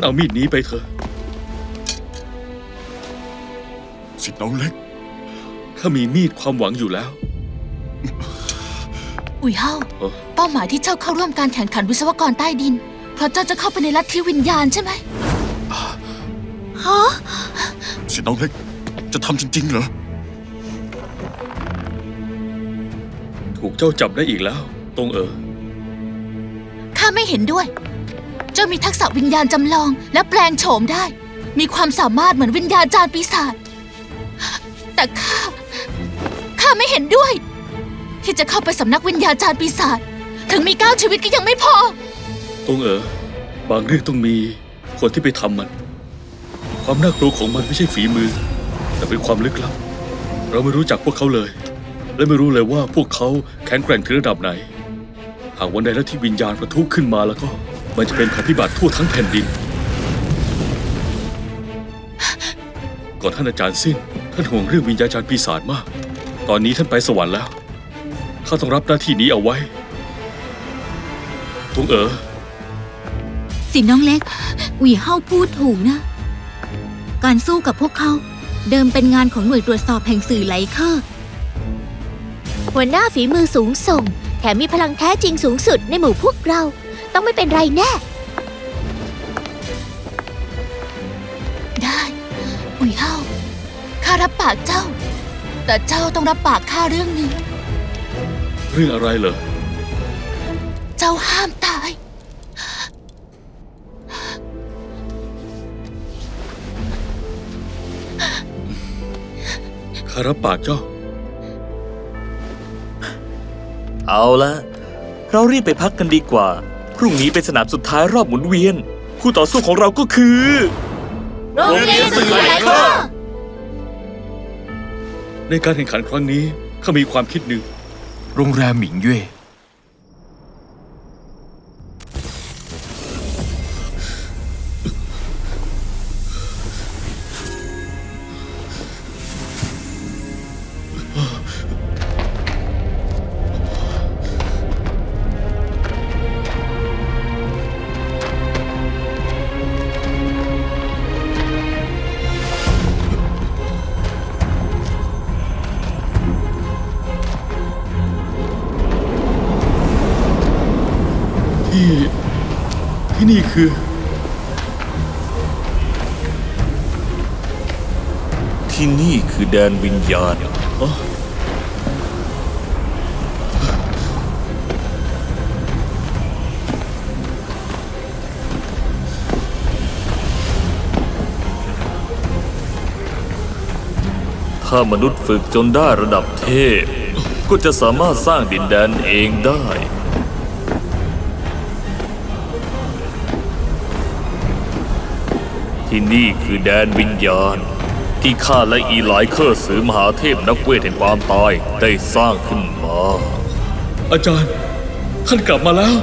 านเอามีดนี้ไปเถอะ สิทธิ์น้องเล็ก ข้ามีมีดความหวังอยู่แล้ว อุ๋ยเฮาเอ้อเป้าหมายที่เจ้าเข้าร่วมการแข่งขันวิศวกรใต้ดิน เพราะเจ้าจะเข้าไปในลัทธิวิญญาณใช่ไหมฮะสิทธิ์น้องเล็ก จะทำจริงๆเหรอ ถูกเจ้าจับได้อีกแล้ว ตรงเอ๋อข้าไม่เห็นด้วยเจ้ามีทักษะวิญญาณจำลองและแปลงโฉมได้ มีความสามารถเหมือนวิญญาณจารปีศาจ แต่ข้า ข้าไม่เห็นด้วย ที่จะเข้าไปสำนักวิญญาณจารปีศาจ ถึงมีเก้าชีวิตก็ยังไม่พอตรงเอ๋อบางเรื่องต้องมีคนที่ไปทำมัน ความน่ากลัวของมันไม่ใช่ฝีมือ แต่เป็นความลึกลับ เราไม่รู้จักพวกเขาเลย และไม่รู้เลยว่าพวกเขาแข็งแกร่งถึงระดับไหน หากวันใดแล้วที่วิญญาณประทุขึ้นมาแล้วก็ มันจะเป็นภัยพิบัติทั่วทั้งแผ่นดิน ก่อนท่านอาจารย์สิ้น ท่านห่วงเรื่องวิญญาณจารย์ปีศาจมาก ตอนนี้ท่านไปสวรรค์แล้ว ข้าต้องรับหน้าที่นี้เอาไว้ตรงเอ๋อสิน้องเล็กหวีเฮาพูดถูกนะ การสู้กับพวกเขา เดิมเป็นงานของหน่วยตรวจสอบแห่งสื่อไหลเคอร์หัวหน้าฝีมือสูงส่ง แถมมีพลังแท้จริงสูงสุดในหมู่พวกเรา ต้องไม่เป็นไรแน่ ได้อุ๋ยเฮาข้ารับปากเจ้า แต่เจ้าต้องรับปากข้าเรื่องหนึ่งเรื่องอะไรเหรอ เจ้าห้ามตาย ข้ารับปากเจ้า เอาละ เรารีบไปพักกันดีกว่า พรุ่งนี้เป็นสนามสุดท้ายรอบหมุนเวียน คู่ต่อสู้ของเราก็คือ โรงเรียนสื่อไหลเคอร์ในการแข่งขันครั้งนี้ข้ามีความคิดหนึ่ง โรงแรมหมิงเย่ ที่ ที่นี่คือ ที่นี่คือแดนวิญญาณถ้ามนุษย์ฝึกจนได้ระดับเทพ ก็จะสามารถสร้างดินแดนเองได้ ที่นี่คือแดนวิญญาณ ที่ข้าและอีหลายเครือสือมหาเทพนักเวทแห่งความตายได้สร้างขึ้นมา อาจารย์ ท่านกลับมาแล้ว